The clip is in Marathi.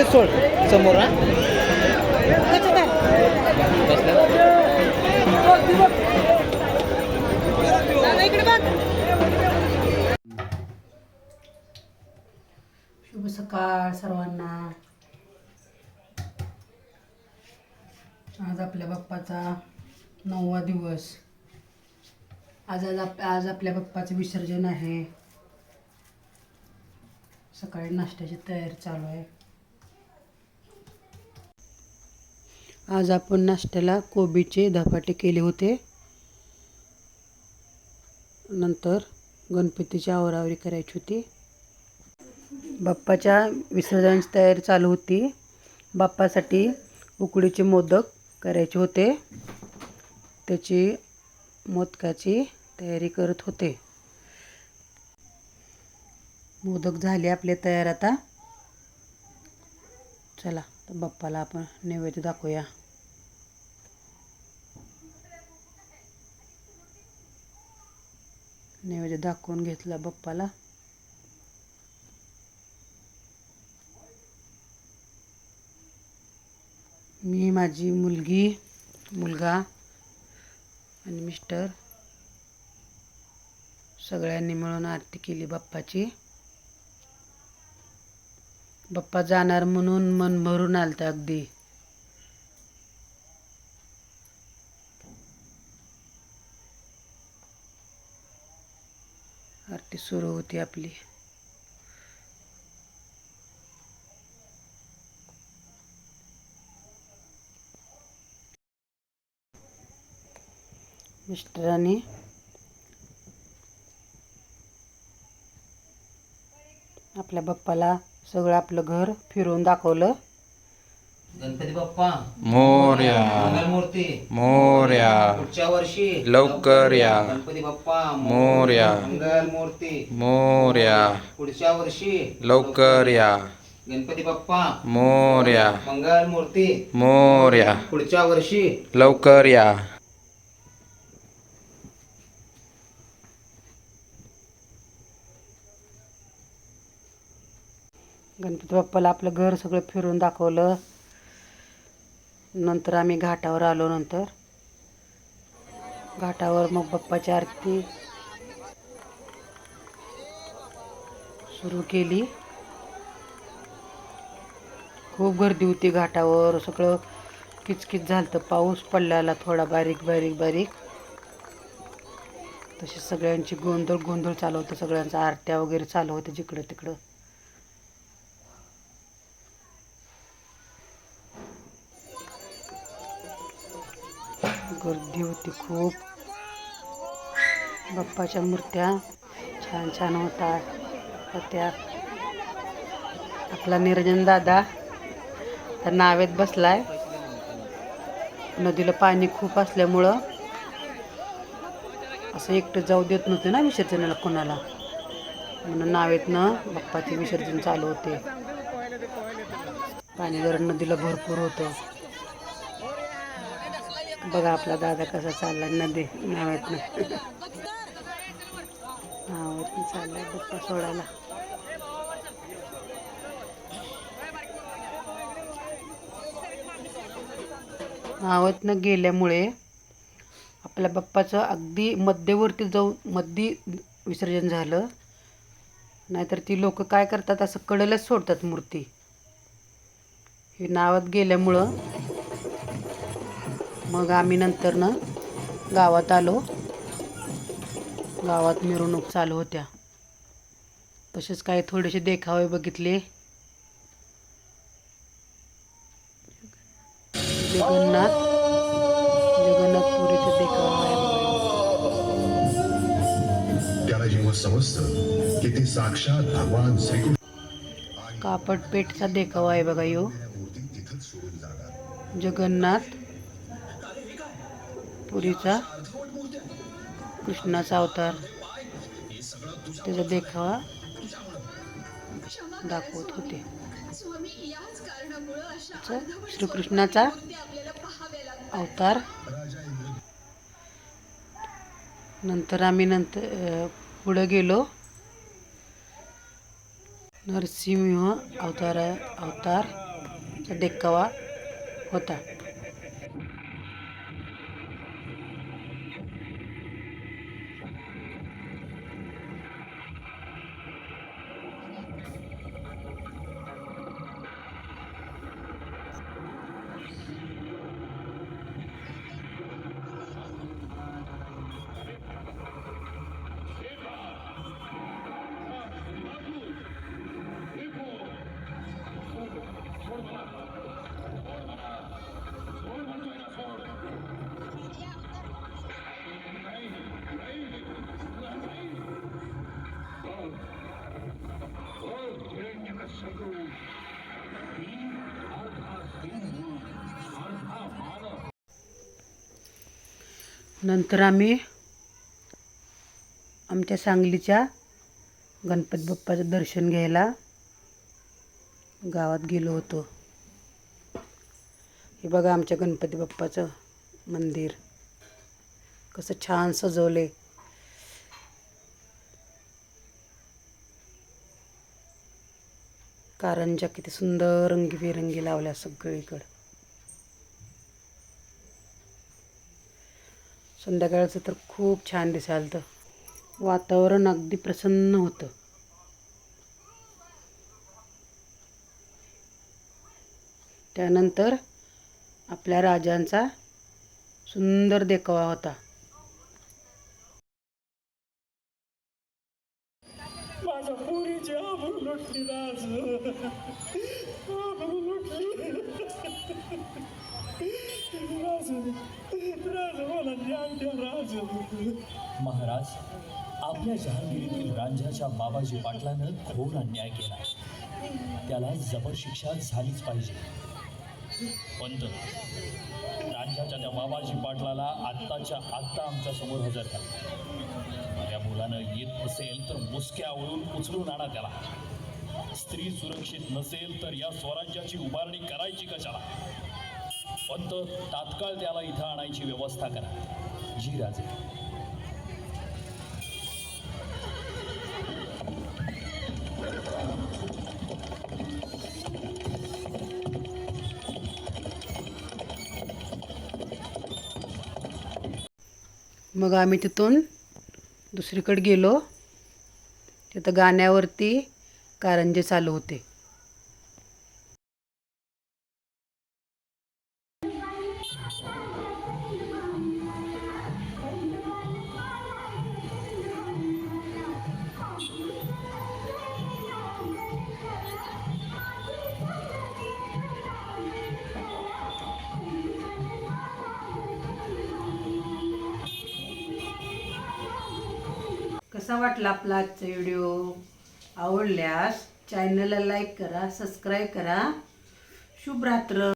व्यवस्थित सोड समोर हा. शुभ सकाळ सर्वांना. आज आपल्या बाप्पाचा नववा दिवस. आज आज आप आज आपल्या बाप्पाचं विसर्जन आहे. सकाळी नाश्त्याची तयारी चालू आहे. आज आपण नाश्त्याला कोबीचे धपाटे केले होते. नंतर गणपतीची आवरावरी करायची होती. बाप्पाच्या विसर्जनाची तयारी चालू होती. बाप्पासाठी उकडीचे मोदक करायचे होते. त्याची मोदकाची तयारी करत होते. मोदक झाले आपले तयार आता. चला तर बाप्पाला आपण नैवेद्य दाखवूया. नैवेद्य दाखवून घेतला बाप्पाला. मी माझी मुलगी मुलगा आणि मिस्टर सगळ्यांनी मिळून आरती केली बाप्पाची. बाप्पा जाणार म्हणून मन भरून आलं अगदी. ती सुरू होती आपली. मिस्टरांनी आपल्या बाप्पाला सगळं आपलं घर फिरवून दाखवलं. गणपती बाप्पा. मोर्या. मंगलमूर्ती. मोर्या. पुढच्या वर्षी लवकर या. गणपती बाप्पा. मोरया. मंगलमूर्ती. मोर्या. पुढच्या वर्षी लवकर या. गणपती बाप्पा. मोर्या. मंगलमूर्ती. मोर्या. पुढच्या वर्षी लवकर या. गणपती बाप्पाला आपलं घर सगळं फिरून दाखवलं. नंतर आम्ही घाटावर आलो नंतर. घाटावर मग बाप्पाची आरती सुरू केली. खूप गर्दी होती घाटावर सगळं किचकिच झालं पाऊस पडलेला थोडा बारीक बारीक बारीक. तशी सगळ्यांची गोंधळ गोंधळ चालू होतं. सगळ्यांचा आरत्या वगैरे चालू होत्या जिकडं तिकडं. गर्दी होती खूप. बाप्पाच्या मूर्त्या छान छान होता. होत्या. आपला निरंजन दादा तर नावेत बसलाय. नदीला पाणी खूप असल्यामुळं असं एकटं जाऊ देत नव्हते ना विसर्जनाला कोणाला. म्हणून नावेतनं बाप्पाचे विसर्जन चालू होते. पाणी जर नदीला भरपूर होतं. बघा आपला दादा कसा चालला नदी नावातनं. नावातनं चाललाय बप्पा सोडायला. नावातनं गेल्यामुळे आपल्या बाप्पाचं अगदी मध्यवर्ती जाऊन मध्य विसर्जन झालं. नाहीतर ती लोक काय करतात असं कडेलाच सोडतात मूर्ती. हे नावात गेल्यामुळं मग आम्ही नंतर ना गावात आलो. गावात मिरवणूक चालू होत्या. तसेच काही थोडेसे देखावे बघितले. जगन्नाथ जगन्नाथपुरीचा देखावा. त्याला जेव्हा समजतं की ते साक्षात भगवान कापडपेठचा देखावा आहे बघा यो. जगन्नाथ पुरीचा. कृष्णाचा अवतार. त्याचा देखावा दाखवत होते. श्रीकृष्णाचा अवतार. नंतर आम्ही नंतर पुढं गेलो. नरसिंह अवतार अवतार चा देखावा होता. नंतर आम्ही आमच्या सांगलीच्या गणपती बाप्पाचं दर्शन घ्यायला गावात गेलो होतो. हे बघा आमच्या गणपती बाप्पाचं मंदिर. कसं छान सजवले. कारंजा किती सुंदर रंगीबेरंगी लावल्या सगळीकडं. संध्याकाळचं तर खूप छान दिसाल तर वातावरण अगदी प्रसन्न होतं. त्यानंतर आपल्या राजांचा सुंदर देखावा होता. राज आबरू लुटली राज राज मला महाराज आपल्या जहांगीरीतील रांझ्याच्या बाबाजी पाटलानं घोर अन्याय केला. त्याला जबर शिक्षा झालीच पाहिजे. पंत रांझ्याच्या त्या बाबाजी पाटलाला आत्ताच्या आत्ता आमच्यासमोर हजर करा. त्या मुलानं येत असेल तर मुसक्या आवळून उचलून आणा त्याला. स्त्री सुरक्षित नसेल तर या स्वराज्याची उभारणी करायची कशाला? पंत तात्काळ त्याला इथं आणायची व्यवस्था करा. जी राजे. मग आम्ही तिथून दुसरीकडे गेलो. तिथं गाण्यावरती कारंजे चालू होते. कसा वाटला आपला आजचा व्हिडिओ आवडल्यास चॅनलला लाईक करा सबस्क्राईब करा. शुभ रात्र